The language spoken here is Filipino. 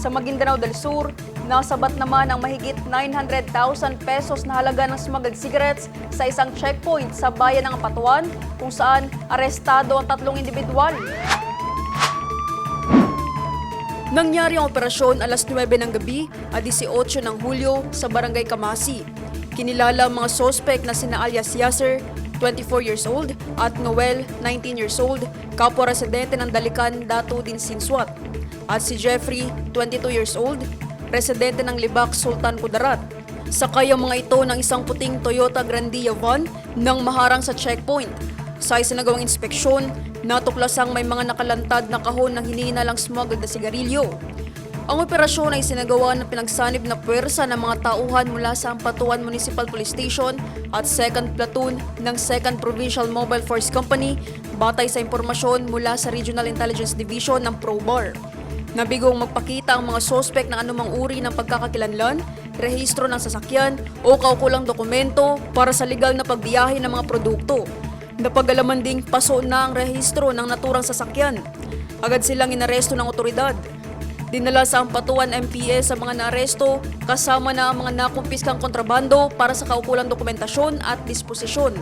Sa Maguindanao del Sur, nasabat naman ang mahigit 900,000 pesos na halaga ng smuggled cigarettes sa isang checkpoint sa bayan ng Apatuan kung saan arestado ang tatlong individual. Nangyari ang operasyon alas 9 ng gabi at 18 ng Hulyo sa Barangay Kamasi. Kinilala ang mga sospek na sina alias Yasser, 24 years old, at Noel, 19 years old, kapwa residente ng Dalikan, Dato din Sinswat. At si Jeffrey, 22 years old, residente ng Libak, Sultan Kudarat. Sakay ang mga ito ng isang puting Toyota Grandia van nang maharang sa checkpoint. Sa isinagawang inspeksyon, natuklasang may mga nakalantad na kahon ng hinihinalang smuggled na sigarilyo. Ang operasyon ay sinagawa ng pinagsanib na puwersa ng mga tauhan mula sa Ampatuan Municipal Police Station at 2nd Platoon ng 2nd Provincial Mobile Force Company batay sa impormasyon mula sa Regional Intelligence Division ng ProBar. Nabigong magpakita ang mga sospek ng anumang uri ng pagkakakilanlan, rehistro ng sasakyan o kaukulang dokumento para sa legal na pagbiyahe ng mga produkto. Napagalaman ding paso na ang rehistro ng naturang sasakyan. Agad silang inaresto ng otoridad. Dinala sa Ampatuan MPS sa mga naaresto kasama na ang mga nakumpiskang kontrabando para sa kaukulang dokumentasyon at disposisyon.